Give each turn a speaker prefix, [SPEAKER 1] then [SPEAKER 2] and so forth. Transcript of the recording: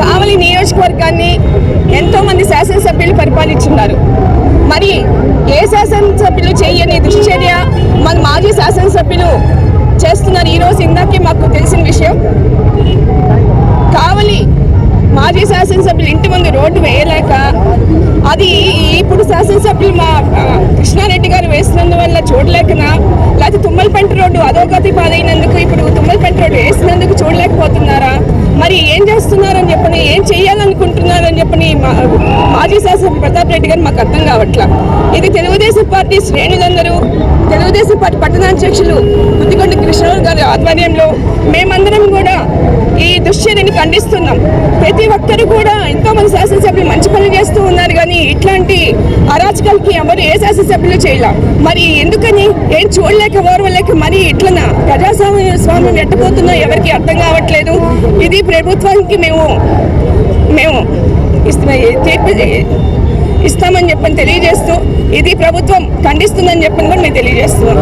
[SPEAKER 1] కావలి నియోజకవర్గాన్ని ఎంతో మంది శాసనసభ్యులు పరిపాలించున్నారు. మరి ఏ శాసనసభ్యులు చేయని దుశ్చర్య మన మాజీ శాసనసభ్యులు చేస్తున్నారు ఈరోజు ఇందాకే మాకు తెలిసిన విషయం. కావలి మాజీ శాసనసభ్యులు ఇంటి ముందు రోడ్డు వేయలేక అది ఇప్పుడు శాసనసభ్యులు మా కృష్ణారెడ్డి గారు వేసినందువల్ల చూడలేకనా? లేకపోతే తుమ్మలపంట రోడ్డు అధోగతి పాలైనందుకు ఇప్పుడు తుమ్మలపెంట రోడ్డు వేసినందుకు చూడలేకపోతున్నారా మరి ఏం చేస్తున్నారని చెప్పని ఏం చేయాలనుకుంటున్నారని చెప్పని మా- మాజీ శాసన ప్రతాప్ రెడ్డి గారు మాకు అర్థం కావట్లా. ఇది తెలుగుదేశం పార్టీ శ్రేణులందరూ తెలుగుదేశం పార్టీ పట్టణాధ్యక్షులు ముద్దిగొండ కృష్ణరావు గారి ఆధ్వర్యంలో మేమందరం కూడా ఈ దుశ్చర్యని ఖండిస్తున్నాం. ప్రతి ఒక్కరు కూడా ఎంతో మంది శాసనసభ్యులు మంచి పనులు చేస్తూ ఉన్నారు కానీ ఇట్లాంటి అరాచకాలకి ఎవరు ఏ శాసనసభ్యులు చేయలేం? మరి ఎందుకని? ఏం చూడలేక ఓర్వలేక మరి ఇట్లా ప్రజాస్వామ్య స్వామ్యం ఎట్టబోతుందో ఎవరికి అర్థం కావట్లేదు. ఇది ప్రభుత్వానికి మేము మేము ఇస్తున్న ఇస్తామని చెప్పని తెలియజేస్తూ ఇది ప్రభుత్వం ఖండిస్తుందని చెప్పని కూడా మేము తెలియజేస్తున్నాం.